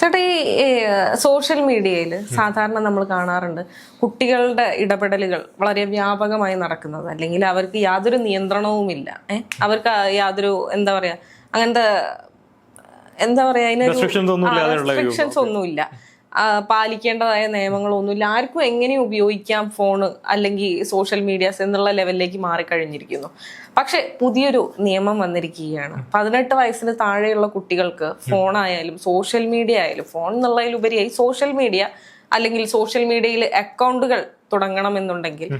ചേട്ടാ ഈ സോഷ്യൽ മീഡിയയിൽ സാധാരണ നമ്മൾ കാണാറുണ്ട് കുട്ടികളുടെ ഇടപെടലുകൾ വളരെ വ്യാപകമായി നടക്കുന്നത്. അല്ലെങ്കിൽ അവർക്ക് യാതൊരു നിയന്ത്രണവുമില്ല. ഏഹ് അവർക്ക് യാതൊരു എന്താ പറയാ അങ്ങനത്തെ എന്താ പറയാ അതിനൊരു റെസ്ട്രിക്ഷൻസ് ഒന്നുമില്ല. പാലിക്കേണ്ടതായ നിയമങ്ങളൊന്നുമില്ല. ആർക്കും എങ്ങനെ ഉപയോഗിക്കാം ഫോണ് അല്ലെങ്കിൽ സോഷ്യൽ മീഡിയാസ് എന്നുള്ള ലെവലിലേക്ക് മാറിക്കഴിഞ്ഞിരിക്കുന്നു. പക്ഷെ പുതിയൊരു നിയമം വന്നിരിക്കുകയാണ്. പതിനെട്ട് വയസ്സിന് താഴെയുള്ള കുട്ടികൾക്ക് ഫോണായാലും സോഷ്യൽ മീഡിയ ആയാലും ഫോൺ എന്നുള്ളതിലുപരിയായി സോഷ്യൽ മീഡിയ അല്ലെങ്കിൽ സോഷ്യൽ മീഡിയയിൽ അക്കൗണ്ടുകൾ തുടങ്ങണമെന്നുണ്ടെങ്കിൽ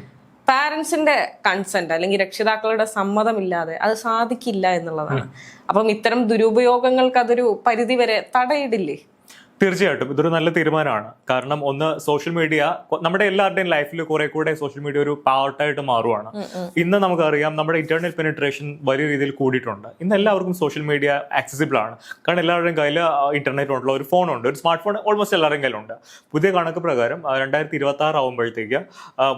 പാരന്റ്സിന്റെ കൺസെന്റ് അല്ലെങ്കിൽ രക്ഷിതാക്കളുടെ സമ്മതമില്ലാതെ അത് സാധിക്കില്ല എന്നുള്ളതാണ്. അപ്പം ഇത്തരം ദുരുപയോഗങ്ങൾക്ക് അതൊരു പരിധിവരെ തടയിടില്ലേ? തീർച്ചയായിട്ടും. ഇതൊരു നല്ല തീരുമാനമാണ്. കാരണം ഒന്ന് സോഷ്യൽ മീഡിയ നമ്മുടെ എല്ലാവരുടെയും ലൈഫിൽ കുറെ കൂടെ സോഷ്യൽ മീഡിയ ഒരു പാർട്ടായിട്ട് മാറുവാണ്. ഇന്ന് നമുക്കറിയാം നമ്മുടെ ഇന്റർനെറ്റ് പെനിട്രേഷൻ വലിയ രീതിയിൽ കൂടിയിട്ടുണ്ട്. ഇന്ന് എല്ലാവർക്കും സോഷ്യൽ മീഡിയ ആക്സസിബിൾ ആണ്. കാരണം എല്ലാവരുടെയും കയ്യിൽ ഇന്റർനെറ്റ് ഉണ്ടല്ലോ ഒരു ഫോൺ ഉണ്ട് ഒരു സ്മാർട്ട് ഫോൺ ഓൾമോസ്റ്റ് എല്ലാവരുടെയും കയ്യിലുണ്ട് പുതിയ കണക്ക് പ്രകാരം രണ്ടായിരത്തി ഇരുപത്തി ആറ് ആകുമ്പോഴത്തേക്ക്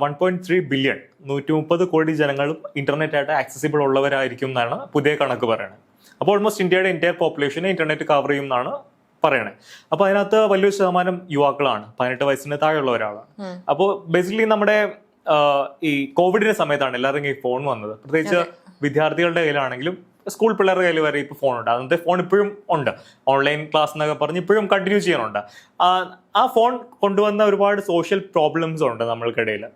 വൺ പോയിന്റ് ത്രീ ബില്യൺ നൂറ്റി മുപ്പത് കോടി ജനങ്ങളും ഇന്റർനെറ്റ് ആയിട്ട് ആക്സസിബിൾ ഉള്ളവരായിരിക്കും എന്നാണ് പുതിയ കണക്ക് പറയുന്നത്. അപ്പോൾ ഓൾമോസ്റ്റ് ഇന്ത്യയുടെ ഇന്ത്യ പോപ്പുലേഷനെ ഇന്റർനെറ്റ് കവർ ചെയ്യും എന്നാണ് പറയണേ. അപ്പൊ അതിനകത്ത് വലിയൊരു ശതമാനം യുവാക്കളാണ്. പതിനെട്ട് വയസ്സിന് താഴെയുള്ള ഒരാളാണ്. അപ്പോൾ ബേസിക്കലി നമ്മുടെ ഈ കോവിഡിന്റെ സമയത്താണ് എല്ലാവരും ഈ ഫോൺ വന്നത്. പ്രത്യേകിച്ച് വിദ്യാർത്ഥികളുടെ കയ്യിലാണെങ്കിലും സ്കൂൾ പിള്ളേരുടെ കയ്യിൽ വരെ ഇപ്പോൾ ഫോൺ ഉണ്ട്. അന്നത്തെ ഫോൺ ഇപ്പോഴും ഉണ്ട്. ഓൺലൈൻ ക്ലാസ് എന്നൊക്കെ പറഞ്ഞ് ഇപ്പോഴും കണ്ടിന്യൂ ചെയ്യാനുണ്ട്. ആ, ഫോൺ കൊണ്ടുവന്ന ഒരുപാട് സോഷ്യൽ പ്രോബ്ലംസ് ഉണ്ട് നമ്മൾക്കിടയിൽ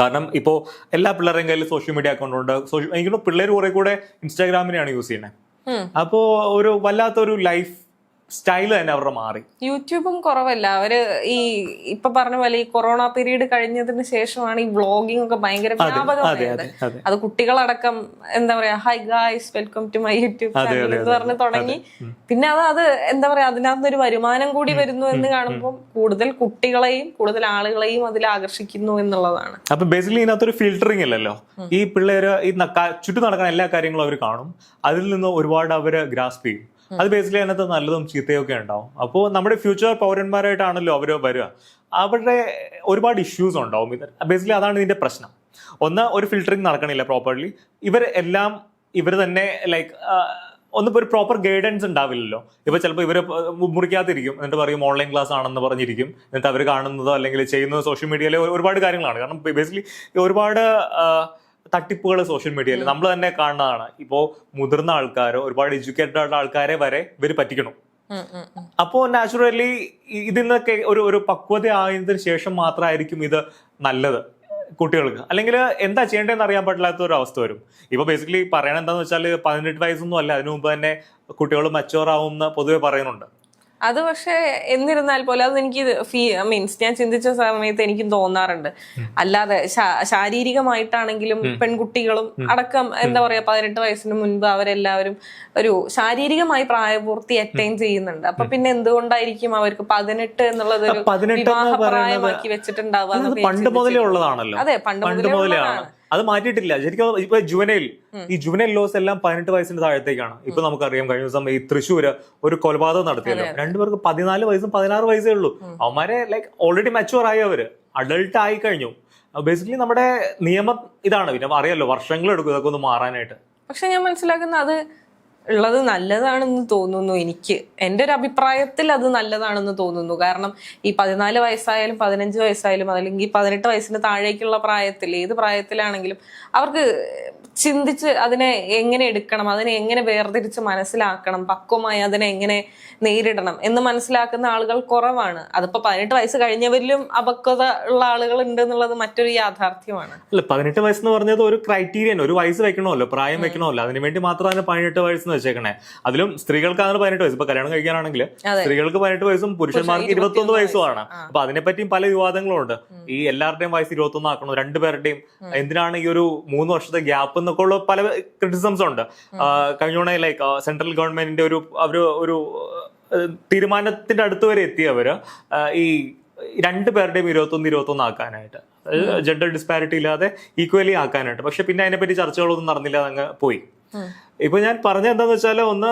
കാരണം ഇപ്പോൾ എല്ലാ പിള്ളേരുടെയും കയ്യിൽ സോഷ്യൽ മീഡിയ അക്കൗണ്ട് ഉണ്ട്. സോഷ്യൽ എനിക്ക് പിള്ളേർ കുറെ കൂടെ ഇൻസ്റ്റാഗ്രാമിനെയാണ് യൂസ് ചെയ്യുന്നത്. അപ്പോൾ ഒരു വല്ലാത്തൊരു ലൈഫ് സ്റ്റൈൽ തന്നെ അവരുടെ മാറി. യൂട്യൂബും കുറവല്ല. അവർ ഈ ഇപ്പൊ പറഞ്ഞ പോലെ ഈ കൊറോണ പീരീഡ് കഴിഞ്ഞതിന് ശേഷമാണ് ഈ വ്ളോഗിംഗ് ഒക്കെ ഭയങ്കര അതെ വ്യാപകമായത് കുട്ടികളടക്കം എന്താ പറയാ hi guys welcome to my YouTube channel എന്ന് പറഞ്ഞ് തുടങ്ങി. പിന്നെ അത് അത് എന്താ പറയാ അതിനകത്ത് ഒരു വരുമാനം കൂടി വരുന്നു എന്ന് കാണുമ്പോൾ കൂടുതൽ കുട്ടികളെയും കൂടുതൽ ആളുകളെയും അതിൽ ആകർഷിക്കുന്നു എന്നുള്ളതാണ്. അപ്പൊ ബേസിക്കലി ഇതിനകത്തൊരു ഫിൽറ്ററിംഗ് അല്ലല്ലോ ഈ പിള്ളേര് ഈ ചുറ്റും നടക്കുന്ന എല്ലാ കാര്യങ്ങളും അവർ കാണും. അതിൽ നിന്ന് ഒരുപാട് അവർ ഗ്രാസ്പ് ചെയ്യും. അത് ബേസിക്കലി അതിനകത്ത് നല്ലതും ചീത്തയും ഒക്കെ ഉണ്ടാവും. അപ്പോൾ നമ്മുടെ ഫ്യൂച്ചർ പൗരന്മാരായിട്ടാണല്ലോ അവർ വരിക. അവരുടെ ഒരുപാട് ഇഷ്യൂസ് ഉണ്ടാവും. ഇത് ബേസിക്കലി അതാണ് ഇതിന്റെ പ്രശ്നം. ഒന്ന് ഒരു ഫിൽറ്ററിങ് നടക്കണില്ല പ്രോപ്പർലി ഇവർ എല്ലാം ഇവർ തന്നെ ലൈക്ക് ഒന്നിപ്പോ ഒരു പ്രോപ്പർ ഗൈഡൻസ് ഉണ്ടാവില്ലല്ലോ. ഇപ്പൊ ചിലപ്പോൾ ഇവർ മുറിക്കാതിരിക്കും. എന്നിട്ട് പറയും ഓൺലൈൻ ക്ലാസ് ആണെന്ന് പറഞ്ഞിരിക്കും. എന്നിട്ട് അവർ കാണുന്നതോ അല്ലെങ്കിൽ ചെയ്യുന്നതോ സോഷ്യൽ മീഡിയയിലെ ഒരുപാട് കാര്യങ്ങളാണ്. കാരണം ബേസിക്കലി ഒരുപാട് തട്ടിപ്പുകൾ സോഷ്യൽ മീഡിയയിൽ നമ്മൾ തന്നെ കാണുന്നതാണ്. ഇപ്പോ മുതിർന്ന ആൾക്കാരോ ഒരുപാട് എഡ്യൂക്കേറ്റഡ് ആയിട്ടുള്ള ആൾക്കാരെ വരെ ഇവർ പറ്റിക്കണം. അപ്പോ. നാച്ചുറലി ഇതിൽ നിന്നൊക്കെ ഒരു ഒരു പക്വത ആയതിനു ശേഷം മാത്രമായിരിക്കും ഇത് നല്ലത് കുട്ടികൾക്ക്. അല്ലെങ്കിൽ എന്താ ചെയ്യേണ്ടതെന്ന് അറിയാൻ പറ്റില്ലാത്ത ഒരു അവസ്ഥ വരും. ഇപ്പൊ ബേസിക്കലി പറയണത് എന്താന്ന് വെച്ചാൽ പതിനെട്ട് വയസ്സൊന്നും അല്ല. അതിനു മുമ്പ് തന്നെ കുട്ടികൾ മച്ചുവർ ആവും എന്ന് പൊതുവെ പറയുന്നുണ്ട്. അത് പക്ഷേ എന്നിരുന്നാൽ പോലും അത് എനിക്ക് ഫീ മീൻസ് ഞാൻ ചിന്തിച്ച സമയത്ത് എനിക്കും തോന്നാറുണ്ട്. അല്ലാതെ ശാരീരികമായിട്ടാണെങ്കിലും പെൺകുട്ടികളും അടക്കം എന്താ പറയാ പതിനെട്ട് വയസ്സിന് മുൻപ് അവരെല്ലാവരും ഒരു ശാരീരികമായി പ്രായപൂർത്തി അറ്റൈൻ ചെയ്യുന്നുണ്ട്. അപ്പൊ പിന്നെ എന്തുകൊണ്ടായിരിക്കും അവർക്ക് പതിനെട്ട് എന്നുള്ളത് ഒരു പതിനെട്ട് വിവാഹ പ്രായമാക്കി വെച്ചിട്ടുണ്ടാവുക പണ്ട് മുതലേ ഉള്ളതാണല്ലോ. അതെ പണ്ട് മുതലേ ഉള്ളതാണ്. അത് മാറ്റിയിട്ടില്ല. ശരിക്കും ഇപ്പൊ ജുവനയിൽ ഈ ജുവനൈൽ ലോസ് എല്ലാം പതിനെട്ട് വയസ്സിന്റെ താഴത്തേക്കാണ്. ഇപ്പൊ നമുക്കറിയാം കഴിഞ്ഞ ദിവസം ഈ തൃശ്ശൂര് ഒരു കൊലപാതകം നടത്തിയല്ലോ. രണ്ടുപേർക്ക് പതിനാല് വയസ്സും പതിനാറ് വയസ്സേ ഉള്ളൂ. അവന്മാരെ ലൈക്ക് ഓൾറെഡി മെച്ചുവർ ആയി അവർ. അഡൾട്ട് ആയി കഴിഞ്ഞു. ബേസിക്കലി നമ്മുടെ നിയമം ഇതാണ്. പിന്നെ അറിയാലോ വർഷങ്ങൾ എടുക്കും ഇതൊക്കെ ഒന്ന് മാറാനായിട്ട്. പക്ഷെ ഞാൻ മനസ്സിലാക്കുന്ന അത് ഉള്ളത് നല്ലതാണെന്ന് തോന്നുന്നു എനിക്ക്. എന്റെ ഒരു അഭിപ്രായത്തിൽ അത് നല്ലതാണെന്ന് തോന്നുന്നു. കാരണം ഈ പതിനാല് വയസ്സായാലും പതിനഞ്ച് വയസ്സായാലും അല്ലെങ്കിൽ പതിനെട്ട് വയസ്സിന് താഴേക്കുള്ള പ്രായത്തിൽ ഏത് പ്രായത്തിലാണെങ്കിലും അവർക്ക് ചിന്തിച്ച് അതിനെ എങ്ങനെ എടുക്കണം അതിനെ എങ്ങനെ വേർതിരിച്ച് മനസ്സിലാക്കണം പക്വമായി അതിനെ എങ്ങനെ നേരിടണം എന്ന് മനസ്സിലാക്കുന്ന ആളുകൾ കുറവാണ്. അതിപ്പോ പതിനെട്ട് വയസ്സ് കഴിഞ്ഞവരിലും അപക്വത ഉള്ള ആളുകൾ ഉണ്ട് എന്നുള്ളത് മറ്റൊരു യാഥാർത്ഥ്യമാണ്. അല്ല പതിനെട്ട് വയസ്സെന്ന് പറഞ്ഞത് ഒരു ക്രൈറ്റീരിയൻ ഒരു വയസ്സ് വെക്കണമല്ലോ പ്രായം വെക്കണമല്ലോ. അതിന് വേണ്ടി മാത്രമാണ് പതിനെട്ട് വയസ്സെന്ന് വെച്ചേക്കണേ. അതിലും സ്ത്രീകൾക്ക് സ്ത്രീകൾക്കാണ് പതിനെട്ട് വയസ്സ്. ഇപ്പൊ കല്യാണം കഴിക്കാനാണെങ്കിൽ. സ്ത്രീകൾക്ക് പതിനെട്ട് വയസ്സും പുരുഷന്മാർക്ക് ഇരുപത്തൊന്ന് വയസ്സുമാണ്. അപ്പൊ അതിനെപ്പറ്റിയും പല വിവാദങ്ങളും ഉണ്ട് ഈ എല്ലാവരുടെയും വയസ്സ് ഇരുപത്തൊന്ന് ആക്കണം രണ്ടുപേരുടെയും എന്തിനാണ് ഈ ഒരു മൂന്ന് വർഷത്തെ ഗ്യാപ്പ് എന്നൊക്കെ ഉള്ള പല ക്രിറ്റിസിംസ് ഉണ്ട്. കഴിഞ്ഞ ലൈക്ക് സെൻട്രൽ ഗവൺമെന്റിന്റെ ഒരു അവർ ഒരു തീരുമാനത്തിന്റെ അടുത്ത് വരെ എത്തിയവര് ഈ രണ്ട് പേരുടെയും ഇരുപത്തൊന്ന് ഇരുപത്തൊന്ന് ആക്കാനായിട്ട്. ജെൻഡർ ഡിസ്പാരിറ്റി ഇല്ലാതെ ഈക്വലി ആക്കാനായിട്ട്. പക്ഷെ പിന്നെ അതിനെപ്പറ്റി ചർച്ചകളൊന്നും നടന്നില്ല അങ്ങ് പോയി. ഇപ്പൊ ഞാൻ പറഞ്ഞ എന്താന്ന് വെച്ചാൽ ഒന്ന്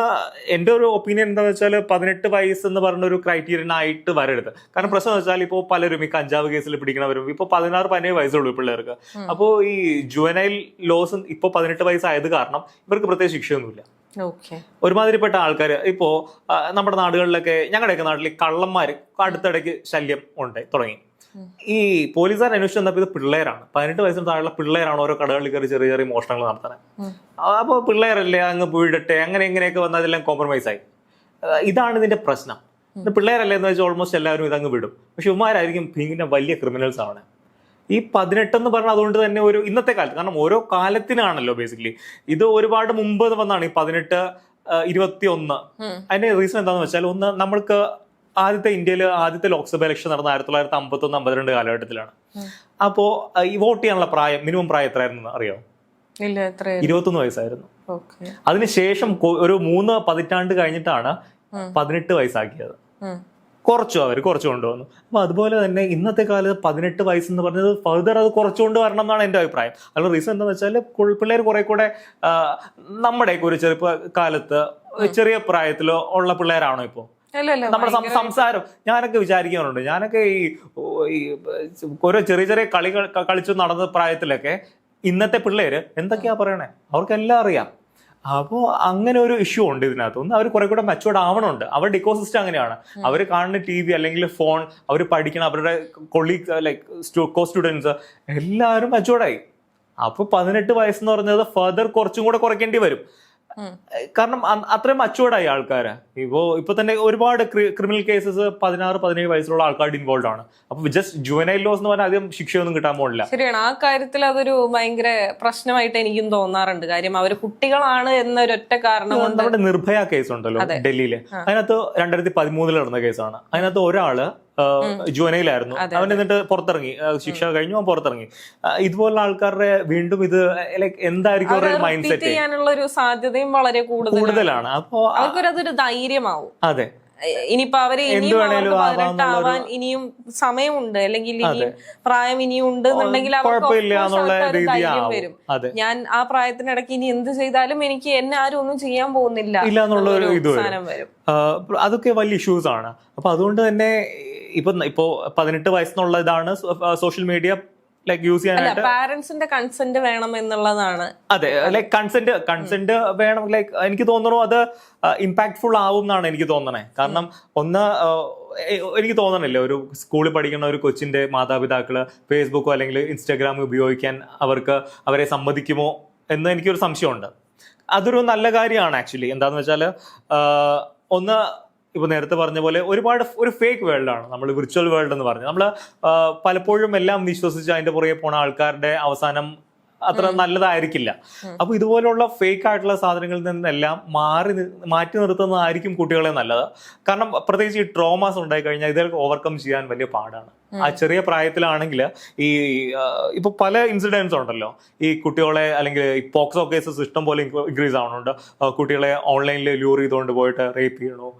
എന്റെ ഒരു ഒപ്പീനിയൻ എന്താന്ന് വെച്ചാൽ പതിനെട്ട് വയസ്സ് എന്ന് പറഞ്ഞ ഒരു ക്രൈറ്റീരിയൻ ആയിട്ട് വരരുത്. കാരണം പ്രശ്നം എന്ന് വെച്ചാൽ ഇപ്പോൾ പലരും ഈ കഞ്ചാവ് കേസിൽ പിടിക്കണവരും ഇപ്പൊ പതിനാറ് പതിനേഴ് വയസ്സുള്ളൂ പിള്ളേർക്ക്. അപ്പോൾ ഈ ജുവനൈൽ ലോസ് ഇപ്പൊ പതിനെട്ട് വയസ്സായത് കാരണം ഇവർക്ക് പ്രത്യേക ശിക്ഷയൊന്നുമില്ല. ഒരുമാതിരിപ്പെട്ട ആൾക്കാർ ഇപ്പോ ആ, നമ്മുടെ നാടുകളിലൊക്കെ ഞങ്ങളുടെയൊക്കെ നാട്ടിൽ കള്ളന്മാർ അടുത്തിടയ്ക്ക് ശല്യം ഉണ്ട് തുടങ്ങി. ഈ പോലീസുകാർ അന്വേഷിച്ച് വന്നപ്പോൾ ഇത് പിള്ളേരാണ്. പതിനെട്ട് വയസ്സിന് താഴെയുള്ള പിള്ളേരാണ് ഓരോ കടകളിൽ കയറി ചെറിയ ചെറിയ മോഷണങ്ങൾ നടത്തണേ അപ്പോൾ പിള്ളേരല്ലേ അങ്ങ് വീടട്ടെ അങ്ങനെ ഇങ്ങനെയൊക്കെ വന്നാൽ അതെല്ലാം കോംപ്രമൈസ് ആയി. ഇതാണ് ഇതിന്റെ പ്രശ്നം. ഇത് പിള്ളേരല്ലേ എന്ന് വെച്ചാൽ ഓൾമോസ്റ്റ് എല്ലാവരും ഇതങ്ങ് വിടും. പക്ഷെ ഉമാരായിരിക്കും പിന്നെ വലിയ ക്രിമിനൽസ് ആണ്. ഈ പതിനെട്ടെന്ന് പറഞ്ഞാൽ അതുകൊണ്ട് തന്നെ ഒരു ഇന്നത്തെ കാലത്ത് കാരണം ഓരോ കാലത്തിനാണല്ലോ ബേസിക്കലി ഇത് ഒരുപാട് മുമ്പ് വന്നാണ് ഈ പതിനെട്ട് ഇരുപത്തി ഒന്ന് അതിന്റെ റീസൺ എന്താണെന്ന് വെച്ചാൽ ഒന്ന് നമ്മൾക്ക് ആദ്യത്തെ ഇന്ത്യയിൽ ആദ്യത്തെ ലോക്സഭ ഇലക്ഷൻ നടന്ന ആയിരത്തി തൊള്ളായിരത്തി അമ്പത്തി ഒന്ന് അമ്പത്തിരണ്ട് കാലഘട്ടത്തിലാണ്. അപ്പോ ഈ വോട്ട് ചെയ്യാനുള്ള പ്രായം മിനിമം പ്രായം എത്രയായിരുന്നു? അറിയോ ഇരുപത്തൊന്ന് വയസ്സായിരുന്നു. അതിനുശേഷം ഒരു മൂന്ന് പതിറ്റാണ്ട് കഴിഞ്ഞിട്ടാണ് പതിനെട്ട് വയസ്സാക്കിയത്. കുറച്ചു അവർ കുറച്ചു കൊണ്ടുവന്നു. അപ്പൊ അതുപോലെ തന്നെ ഇന്നത്തെ കാലത്ത് പതിനെട്ട് വയസ്സ് എന്ന് പറഞ്ഞത് ഫർദർ അത് കുറച്ചുകൊണ്ട് വരണം എന്നാണ് എന്റെ അഭിപ്രായം. അതിനുള്ള റീസൺ എന്താണെന്ന് വെച്ചാൽ പിള്ളേർ കുറെ കൂടെ നമ്മുടെ നമ്മുടെയൊക്കെ ഒരു ചെറുപ്പ കാലത്ത് ചെറിയ പ്രായത്തിലോ ഉള്ള പിള്ളേരാണോ ഇപ്പോൾ നമ്മുടെ സംസാരം. ഞാനൊക്കെ വിചാരിക്കാറുണ്ട്. ഞാനൊക്കെ ഈ ഓരോ ചെറിയ ചെറിയ കളികൾ കളിച്ചു നടന്ന പ്രായത്തിലൊക്കെ ഇന്നത്തെ പിള്ളേര് എന്തൊക്കെയാ പറയണേ? അവർക്കെല്ലാം അറിയാം. അപ്പോൾ അങ്ങനെ ഒരു ഇഷ്യൂ ഉണ്ട് ഇതിനകത്ത്. ഒന്ന് അവർ കുറെ കൂടെ മെച്ചുവേർഡ് ആവണുണ്ട്. അവരുടെ ഇക്കോസിസ്റ്റം അങ്ങനെയാണ്. അവർ കാണുന്ന ടി വി അല്ലെങ്കിൽ ഫോൺ അവർ പഠിക്കണം അവരുടെ കൊളീഗ് ലൈക്ക് കോ സ്റ്റുഡൻസ് എല്ലാവരും മെച്ചുവേർഡായി അപ്പോൾ പതിനെട്ട് വയസ്സെന്ന് പറഞ്ഞത് ഫർദർ കുറച്ചും കൂടെ കുറയ്ക്കേണ്ടി വരും. കാരണം അത്രയും മച്ചുവേർഡായി ആൾക്കാര്. ഇപ്പോ ഇപ്പൊ തന്നെ ഒരുപാട് ക്രിമിനൽ കേസസ് പതിനാറ് പതിനേഴ് വയസ്സുള്ള ആൾക്കാർ ഇൻവോൾവ് ആണ്. അപ്പൊ ജസ്റ്റ് ജുവനൈൽ ലോസ് എന്ന് പറഞ്ഞാൽ അധികം ശിക്ഷയൊന്നും കിട്ടാൻ പോകില്ല ശരിയാണ്. ആ കാര്യത്തിൽ അതൊരു ഭയങ്കര പ്രശ്നമായിട്ട് എനിക്കും തോന്നാറുണ്ട്. കാര്യം അവർ കുട്ടികളാണ് എന്നൊരൊറ്റ കാരണം കൊണ്ട് നമ്മുടെ നിർഭയ കേസ് ഉണ്ടല്ലോ ഡൽഹിയിൽ. അതിനകത്ത് രണ്ടായിരത്തി പതിമൂന്നിൽ നടന്ന കേസാണ് അതിനകത്ത് ഒരാൾ ജുവനയിലായിരുന്നു. അവൻ എന്നിട്ട് പുറത്തിറങ്ങി. ശിക്ഷ കഴിഞ്ഞു അവൻ പുറത്തിറങ്ങി. ഇതുപോലുള്ള ആൾക്കാരുടെ വീണ്ടും ഇത് ലൈക്ക് എന്തായിരിക്കും അവരുടെ മൈൻഡ് സെറ്റ് ചെയ്യാനുള്ള ഒരു സാധ്യതയും വളരെ കൂടുതലാണ്. കൂടുതലാണ്. അപ്പോ അവർക്കൊരു ധൈര്യമാവും. അതെ. ഇനിയിപ്പോ അവർ ഇനിയും പതിനെട്ടാവാൻ അവർക്ക് ഇനിയും സമയമുണ്ട്. അല്ലെങ്കിൽ ഇനിയും പ്രായം ഇനിയും ഉണ്ട് എന്നുണ്ടെങ്കിൽ അവർക്ക് ധൈര്യം വരും. ഞാൻ ആ പ്രായത്തിനിടയ്ക്ക് ഇനി എന്ത് ചെയ്താലും എനിക്ക് എന്നെ ആരും ഒന്നും ചെയ്യാൻ പോകുന്നില്ല. സാധനം വരും. അതൊക്കെ വലിയ ഇഷ്യൂസ് ആണ്. അപ്പൊ അതുകൊണ്ട് തന്നെ ഇപ്പൊ ഇപ്പോ പതിനെട്ട് വയസ്സെന്നുള്ള ഇതാണ് സോഷ്യൽ മീഡിയ ലൈക്ക് യൂസ് ചെയ്യാനായിട്ട് പാരന്റ്സിന്റെ കൺസെന്റ് വേണം എന്നുള്ളതാണ്. അതെ ലൈക്ക് കൺസെന്റ് കൺസെന്റ് വേണം ലൈക്ക് എനിക്ക് തോന്നുന്നു അത് ഇമ്പാക്ട്ഫുൾ ആവും എന്നാണ് എനിക്ക് തോന്നണേ. കാരണം ഒന്ന് എനിക്ക് തോന്നണില്ല. ഒരു സ്കൂളിൽ പഠിക്കുന്ന ഒരു കൊച്ചിന്റെ മാതാപിതാക്കൾ ഫേസ്ബുക്കോ അല്ലെങ്കിൽ ഇൻസ്റ്റാഗ്രാം ഉപയോഗിക്കാൻ അവർക്ക് അവരെ സമ്മതിക്കുമോ എന്ന് എനിക്കൊരു സംശയമുണ്ട്. അതൊരു നല്ല കാര്യമാണ് ആക്ച്വലി എന്താന്ന് വെച്ചാൽ ഒന്ന് ഇപ്പൊ നേരത്തെ പറഞ്ഞ പോലെ ഒരുപാട് ഒരു ഫേക്ക് വേൾഡാണ് നമ്മൾ വിർച്വൽ വേൾഡ് എന്ന് പറഞ്ഞു. നമ്മൾ പലപ്പോഴും എല്ലാം വിശ്വസിച്ച് അതിന്റെ പുറകെ പോണ ആൾക്കാരുടെ അവസാനം അത്ര നല്ലതായിരിക്കില്ല. അപ്പൊ ഇതുപോലുള്ള ഫേക്ക് ആയിട്ടുള്ള സാധനങ്ങളിൽ നിന്നെല്ലാം മാറി മാറ്റി നിർത്തുന്നതായിരിക്കും കുട്ടികളെ നല്ലത്. കാരണം പ്രത്യേകിച്ച് ഈ ട്രോമാസ് ഉണ്ടായി കഴിഞ്ഞാൽ ഇതൊക്കെ ഓവർകം ചെയ്യാൻ വലിയ പാടാണ്. ആ ചെറിയ പ്രായത്തിലാണെങ്കിൽ ഈ ഇപ്പൊ പല ഇൻസിഡൻസ് ഉണ്ടല്ലോ. ഈ കുട്ടികളെ അല്ലെങ്കിൽ പോക്സോ കേസസ് ഇഷ്ടം പോലെ ഇൻക്രീസ് ആവുന്നുണ്ട്. കുട്ടികളെ ഓൺലൈനിൽ ലൂർ ചെയ്തുകൊണ്ട് പോയിട്ട് റേപ്പ് ചെയ്യണു?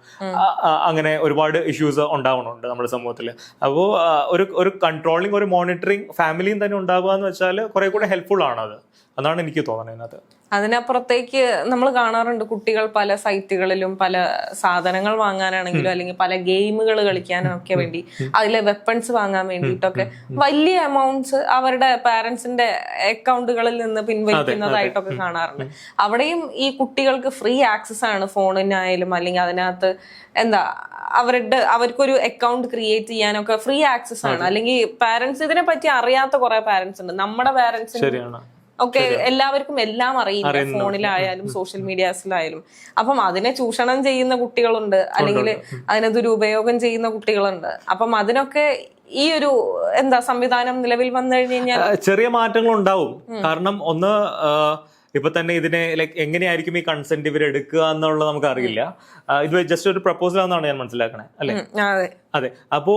അങ്ങനെ ഒരുപാട് ഇഷ്യൂസ് ഉണ്ടാവുന്നുണ്ട് നമ്മുടെ സമൂഹത്തിൽ അപ്പോൾ ഒരു ഒരു കൺട്രോളിങ് ഒരു മോണിറ്ററിങ് ഫാമിലിയും തന്നെ ഉണ്ടാവുക എന്ന് വെച്ചാൽ കുറെ കൂടെ ഹെൽപ്ഫുൾ ആണത്. അതാണ് എനിക്ക് തോന്നുന്നത് അതിനപ്പുറത്തേക്ക് നമ്മൾ കാണാറുണ്ട് കുട്ടികൾ പല സൈറ്റുകളിലും പല സാധനങ്ങൾ വാങ്ങാനാണെങ്കിലും അല്ലെങ്കിൽ പല ഗെയിമുകൾ കളിക്കാനും ഒക്കെ വേണ്ടി അതിലെ വെപ്പൺസ് വാങ്ങാൻ വേണ്ടിയിട്ടൊക്കെ വലിയ എമൗണ്ട്സ് അവരുടെ പാരന്റ്സിന്റെ അക്കൗണ്ടുകളിൽ നിന്ന് പിൻവലിക്കുന്നതായിട്ടൊക്കെ കാണാറുണ്ട്. അവിടെയും ഈ കുട്ടികൾക്ക് ഫ്രീ ആക്സസ് ആണ് ഫോണിനായാലും അല്ലെങ്കിൽ അതിനകത്ത് എന്താ അവരുടെ അവർക്കൊരു അക്കൗണ്ട് ക്രിയേറ്റ് ചെയ്യാനൊക്കെ ഫ്രീ ആക്സസ് ആണ്. അല്ലെങ്കിൽ പാരന്റ്സ് ഇതിനെ പറ്റി അറിയാത്ത കുറെ പാരന്റ്സ് ഉണ്ട്. നമ്മുടെ പാരന്റ്സിന് ശരിയാണ്. ഒക്കെ എല്ലാവർക്കും എല്ലാം അറിയില്ല ഫോണിലായാലും സോഷ്യൽ മീഡിയാസിലായാലും. അപ്പം അതിനെ ചൂഷണം ചെയ്യുന്ന കുട്ടികളുണ്ട് അല്ലെങ്കിൽ അതിനെ ദുരുപയോഗം ചെയ്യുന്ന കുട്ടികളുണ്ട്. അപ്പം അതിനൊക്കെ ഈ ഒരു എന്താ സംവിധാനം നിലവിൽ വന്നു കഴിഞ്ഞു കഴിഞ്ഞാൽ ചെറിയ മാറ്റങ്ങൾ ഉണ്ടാവും കാരണം ഒന്ന് ഇപ്പൊ തന്നെ ഇതിനെ ലൈക്ക് എങ്ങനെയായിരിക്കും ഈ കൺസെന്റ് ഇവർ എടുക്കുക എന്നുള്ളത് നമുക്ക് അറിയില്ല ഇത് ജസ്റ്റ് ഒരു പ്രപ്പോസൽ ആണെന്നാണ് ഞാൻ മനസ്സിലാക്കണേ അല്ലെ? അതെ. അതെ. അപ്പോ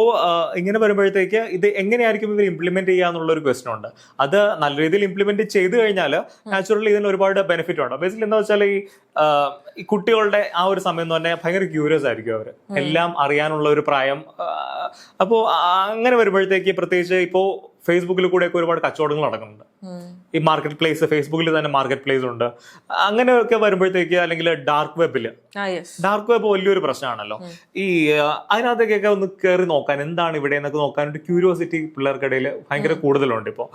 ഇങ്ങനെ വരുമ്പോഴത്തേക്ക് ഇത് എങ്ങനെയായിരിക്കും ഇവർ ഇംപ്ലിമെന്റ് ചെയ്യുക എന്നുള്ള ഒരു ക്വസ്റ്റൻ ഉണ്ട്. അത് നല്ല രീതിയിൽ ഇംപ്ലിമെന്റ് ചെയ്തു കഴിഞ്ഞാൽ നാച്ചുറലി ഇതിന് ഒരുപാട് ബെനിഫിറ്റ് ഉണ്ട്. ബേസിക്കലി എന്താ വെച്ചാൽ ഈ കുട്ടികളുടെ ആ ഒരു സമയം തന്നെ ഭയങ്കര ക്യൂരിയസ് ആയിരിക്കും അവർ എല്ലാം അറിയാനുള്ള ഒരു പ്രായം അപ്പോ അങ്ങനെ വരുമ്പോഴത്തേക്ക് പ്രത്യേകിച്ച് ഇപ്പോ ഫേസ്ബുക്കിൽ കൂടെയൊക്കെ ഒരുപാട് കച്ചവടങ്ങൾ നടക്കുന്നുണ്ട്. ഈ മാർക്കറ്റ് പ്ലേസ് ഫേസ്ബുക്കിൽ തന്നെ മാർക്കറ്റ് പ്ലേസ് ഉണ്ട്. അങ്ങനെയൊക്കെ വരുമ്പോഴത്തേക്ക് അല്ലെങ്കിൽ ഡാർക്ക് വെബിൽ ഡാർക്ക് വെബ് വലിയൊരു പ്രശ്നമാണല്ലോ. ഈ അതിനകത്തേക്കൊക്കെ ഒന്ന് കയറി നോക്കാൻ എന്താണ് ഇവിടെ എന്നൊക്കെ നോക്കാൻ ഒരു ക്യൂരിയോസിറ്റി പിള്ളേർക്കിടയിൽ ഭയങ്കര കൂടുതലുണ്ട് ഇപ്പോൾ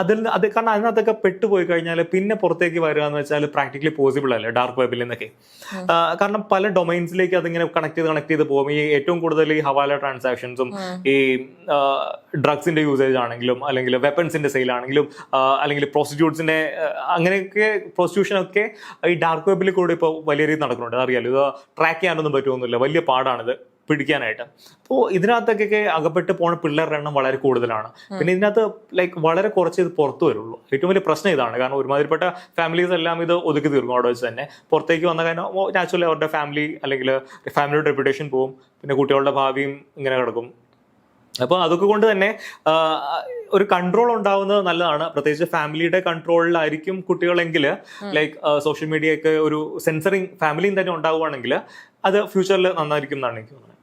അതിൽ അത് കാരണം അതിനകത്തൊക്കെ പെട്ടുപോയി കഴിഞ്ഞാൽ പിന്നെ പുറത്തേക്ക് വരിക എന്ന് വെച്ചാൽ പ്രാക്ടിക്കലി പോസിബിൾ അല്ലേ ഡാർക്ക് വെബിൽ നിന്നൊക്കെ കാരണം പല ഡൊമൈൻസിലേക്ക് അതിങ്ങനെ കണക്ട് ചെയ്ത് കണക്ട് ചെയ്ത് പോകും. ഈ ഏറ്റവും കൂടുതൽ ഈ ഹവാല ട്രാൻസാക്ഷൻസും ഈ ഡ്രഗ്സിന്റെ യൂസേജ് ആണെങ്കിലും അല്ലെങ്കിൽ വെപ്പൺസിന്റെ സെയിൽ ആണെങ്കിലും അല്ലെങ്കിൽ പ്രോസ്റ്റിറ്റ്യൂട്ട്സിന്റെ അങ്ങനെയൊക്കെ പ്രോസ്റ്റിറ്റ്യൂഷൻ ഒക്കെ ഈ ഡാർക്ക് വെബിൽ കൂടെ ഇപ്പോൾ വലിയ രീതിയിൽ നടക്കുന്നുണ്ട്. അറിയാലോ ഇത് ട്രാക്ക് ചെയ്യാനൊന്നും പറ്റുമൊന്നുമില്ല വലിയ പാടാണിത് പിടിക്കാനായിട്ട്. അപ്പോൾ ഇതിനകത്തൊക്കെ അകപ്പെട്ട് പോണ പിള്ളേരുടെ എണ്ണം വളരെ കൂടുതലാണ്. പിന്നെ ഇതിനകത്ത് ലൈക്ക് വളരെ കുറച്ച് ഇത് പുറത്തു വരുള്ളൂ. ഏറ്റവും വലിയ പ്രശ്നം ഇതാണ്. കാരണം ഒരുമാതിരിപ്പെട്ട ഫാമിലീസ് എല്ലാം ഇത് ഒതുക്കി തീർക്കും അവിടെ വെച്ച് തന്നെ. പുറത്തേക്ക് വന്ന കാരണം നാച്ചുറലി അവരുടെ ഫാമിലി അല്ലെങ്കിൽ ഫാമിലിയുടെ റെപ്യൂട്ടേഷൻ പോവും. പിന്നെ കുട്ടികളുടെ ഭാവിയും ഇങ്ങനെ കിടക്കും. അപ്പോൾ അതൊക്കെ കൊണ്ട് തന്നെ ഒരു കൺട്രോൾ ഉണ്ടാവുന്നത് നല്ലതാണ്. പ്രത്യേകിച്ച് ഫാമിലിയുടെ കൺട്രോളിലായിരിക്കും കുട്ടികളെങ്കിൽ ലൈക്ക് സോഷ്യൽ മീഡിയ ഒക്കെ ഒരു സെൻസറിങ് ഫാമിലിയും തന്നെ ഉണ്ടാവുകയാണെങ്കിൽ അത് ഫ്യൂച്ചറിൽ നന്നായിരിക്കും എന്നാണ് എനിക്ക് തോന്നുന്നത്.